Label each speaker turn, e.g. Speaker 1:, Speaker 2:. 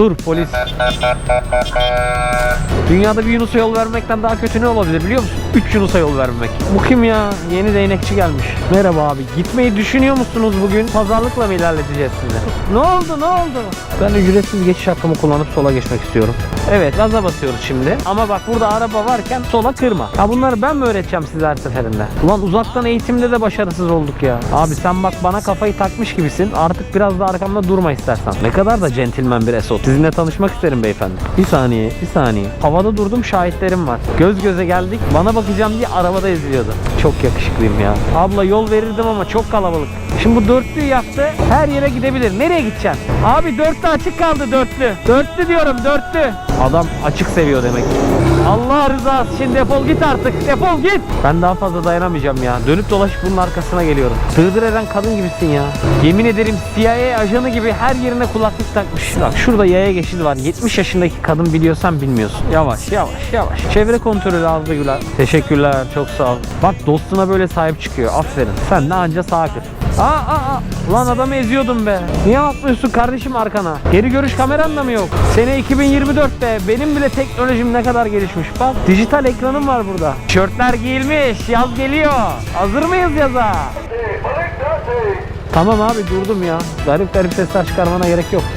Speaker 1: Dur polis. Dünyada bir Yunus'a yol vermekten daha kötü ne olabilir biliyor musun? 3 Yunus'a yol vermek. Bu kim ya? Yeni değnekçi gelmiş. Merhaba abi. Gitmeyi düşünüyor musunuz bugün? Pazarlıkla mı ilerleteceğiz sizi? Ne oldu ne oldu? Ben ücretsiz geçiş hakkımı kullanıp sola geçmek istiyorum. Evet gaza basıyoruz şimdi. Ama bak burada araba varken sola kırma. Ha bunları ben mi öğreteceğim size her seferinde? Ulan uzaktan eğitimde de başarısız olduk ya. Abi sen bak bana kafayı takmış gibisin. Artık biraz da arkamda durma istersen. Ne kadar da centilmen bir esot. Sizinle tanışmak isterim beyefendi. Bir saniye, bir saniye. Havada durdum şahitlerim var. Göz göze geldik. Bana bakacağım diye arabada eziliyordu. Çok yakışıklıyım ya. Abla yol verirdim ama çok kalabalık. Şimdi bu dörtlüyü yaktı. Her yere gidebilir. Nereye gideceksin? Abi dörtlü açık kaldı dörtlü. Dörtlü diyorum dörtlü. Adam açık seviyor demek. Allah rızası için defol git artık. Defol git. Ben daha fazla dayanamayacağım ya. Dönüp dolaşıp bunun arkasına geliyorum. Sığdır eden kadın gibisin ya. Yemin ederim CIA ajanı gibi her yerine kulaklık takmış. Bak şurada yaya geçidi var. 70 yaşındaki kadın biliyorsan bilmiyorsun. Yavaş yavaş yavaş. Çevre kontrolü Arda Güler. Teşekkürler çok sağ ol. Bak dostuna böyle sahip çıkıyor. Aferin. Sen de anca sağa kır. Aa, aa, aa. Lan adamı eziyordum be. Niye bakmıyorsun kardeşim arkana? Geri görüş kameran da mı yok? Sene 2024 be. Benim bile teknolojim ne kadar gelişmiş. Bak dijital ekranım var burada. Tişörtler giyilmiş. Yaz geliyor. Hazır mıyız yaza? Tamam abi durdum ya. Garip garip sesler çıkarmana gerek yok.